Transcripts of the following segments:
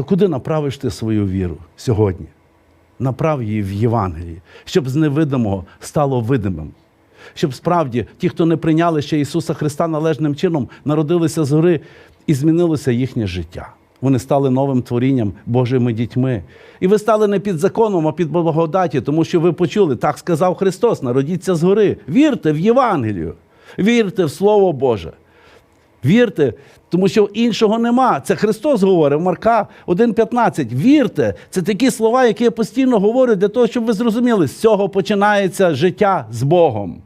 то куди направиш ти свою віру сьогодні? Направ її в Євангелії, щоб з невидимого стало видимим. Щоб справді ті, хто не прийняли ще Ісуса Христа належним чином, народилися згори і змінилося їхнє життя. Вони стали новим творінням Божими дітьми. І ви стали не під законом, а під благодаті, тому що ви почули, так сказав Христос, народіться згори. Вірте в Євангелію, вірте в Слово Боже. Вірте, тому що іншого нема. Це Христос говорив, Марка 1,15. Вірте, це такі слова, які я постійно говорю для того, щоб ви зрозуміли, з цього починається життя з Богом.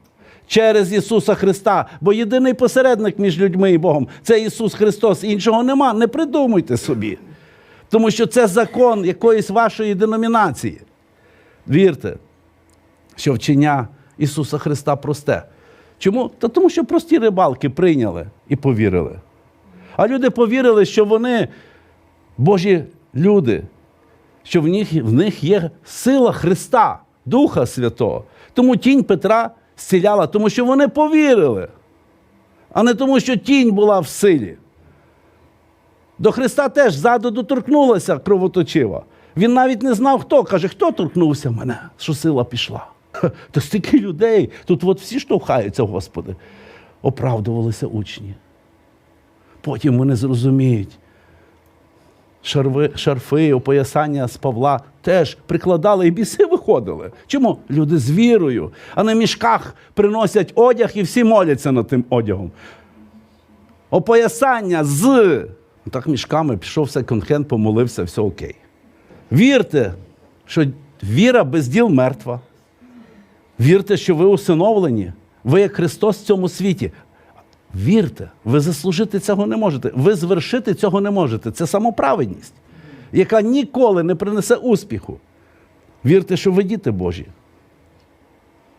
Через Ісуса Христа, бо єдиний посередник між людьми і Богом це Ісус Христос. Іншого нема. Не придумуйте собі. Тому що це закон якоїсь вашої деномінації. Вірте, що вчення Ісуса Христа просте. Чому? Та тому, що прості рибалки прийняли і повірили. А люди повірили, що вони Божі люди, що в них, в них є сила Христа, Духа Святого. Тому тінь Петра зціляла, тому що вони повірили, а не тому, що тінь була в силі. До Христа теж ззаду доторкнулася кровоточива. Він навіть не знав, хто. Каже, хто торкнувся мене, що сила пішла. То стільки людей, тут от всі штовхаються, Господи. Оправдувалися учні. Потім вони зрозуміють. Шарви, шарфи, опоясання з Павла теж прикладали і біси виходили. Чому? Люди з вірою, а на мішках приносять одяг і всі моляться над тим одягом. Опоясання з. Ну, Так мішками пішов секонд-хенд, помолився, все окей. Вірте, що віра без діл мертва. Вірте, що ви усиновлені. Ви як Христос в цьому світі. Вірте, ви заслужити цього не можете. Ви звершити цього не можете. Це самоправедність, яка ніколи не принесе успіху. Вірте, що ви діти Божі,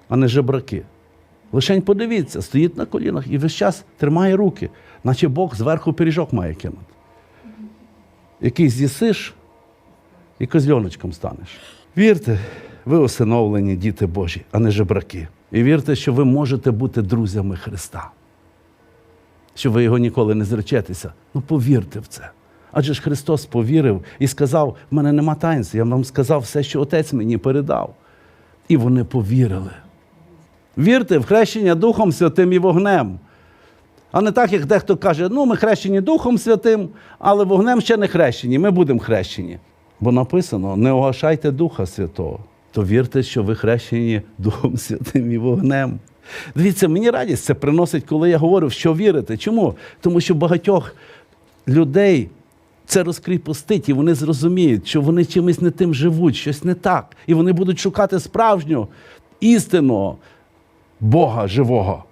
а не жебраки. Лишень подивіться, стоїть на колінах і весь час тримає руки, наче Бог зверху пиріжок має кинути. Який з'їсиш і козльоночком станеш. Вірте, ви усиновлені діти Божі, а не жебраки. І вірте, що ви можете бути друзями Христа. Що ви його ніколи не зречетеся. Ну повірте в це. Адже ж Христос повірив і сказав: в мене нема таїнств, я вам сказав все, що Отець мені передав. І вони повірили. Вірте в хрещення Духом Святим і вогнем. А не так, як дехто каже, ну ми хрещені Духом Святим, але вогнем ще не хрещені, ми будемо хрещені. Бо написано: не огашайте Духа Святого, то вірте, що ви хрещені Духом Святим і вогнем. Дивіться, мені радість це приносить, коли я говорю, що вірите. Чому? Тому що багатьох людей це розкріпостить, і вони зрозуміють, що вони чимось не тим живуть, щось не так. І вони будуть шукати справжню істину Бога живого.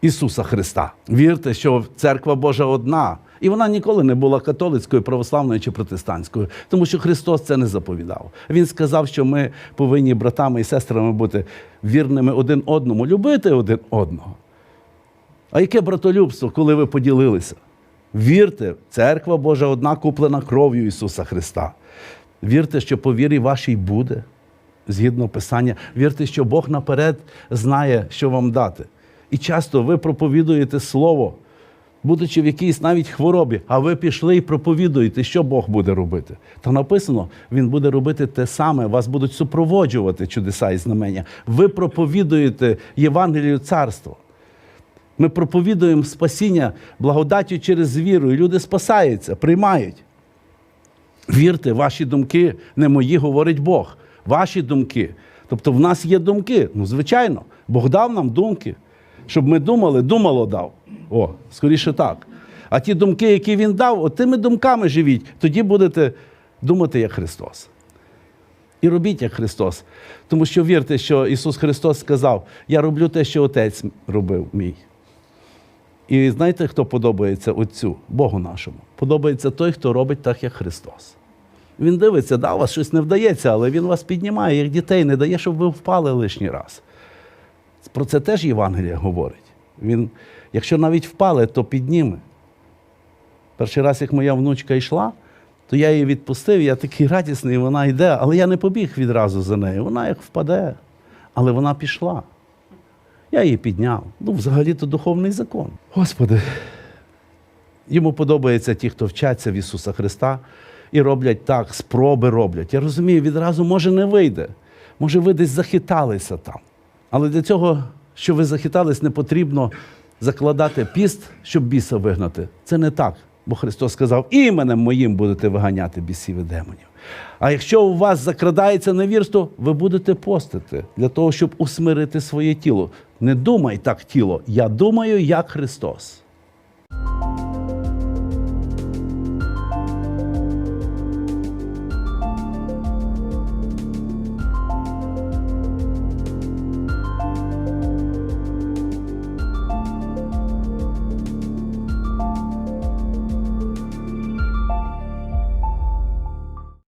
Ісуса Христа. Вірте, що церква Божа одна. І вона ніколи не була католицькою, православною чи протестантською, тому що Христос це не заповідав. Він сказав, що ми повинні братами і сестрами бути вірними один одному, любити один одного. А яке братолюбство, коли ви поділилися? Вірте, церква Божа одна куплена кров'ю Ісуса Христа. Вірте, що по вірі вашій буде, згідно Писання. Вірте, що Бог наперед знає, що вам дати. І часто ви проповідуєте Слово, будучи в якійсь навіть хворобі, а ви пішли і проповідуєте, що Бог буде робити. Та написано, Він буде робити те саме, вас будуть супроводжувати чудеса і знамення. Ви проповідуєте Євангелію царства. Ми проповідуємо спасіння благодаттю через віру, і люди спасаються, приймають. Вірте, ваші думки не мої, говорить Бог. Ваші думки. Тобто в нас є думки. Ну, звичайно, Бог дав нам думки. Щоб ми думали, думало дав. О, скоріше так. А ті думки, які він дав, от тими думками живіть, тоді будете думати як Христос. І робіть як Христос. Тому що вірте, що Ісус Христос сказав: Я роблю те, що Отець робив мій. І знаєте, хто подобається Отцю, Богу нашому? Подобається той, хто робить так, як Христос. Він дивиться, да, у вас щось не вдається, але Він вас піднімає, як дітей, не дає, щоб ви впали лишній раз. Про це теж Євангелія говорить. Він, якщо навіть впали, то підніме. Перший раз, як моя внучка йшла, то я її відпустив, я такий радісний, вона йде, але я не побіг відразу за нею. Вона як впаде, але вона пішла. Я її підняв. Ну, взагалі-то духовний закон. Господи, йому подобаються ті, хто вчаться в Ісуса Христа, і роблять так, спроби роблять. Я розумію, відразу може не вийде. Може, ви десь захиталися там. Але для цього, що ви захитались, не потрібно закладати піст, щоб біса вигнати. Це не так. Бо Христос сказав, іменем моїм будете виганяти бісів і демонів. А якщо у вас закрадається невірство, ви будете постити для того, щоб усмирити своє тіло. Не думай так тіло, я думаю, як Христос.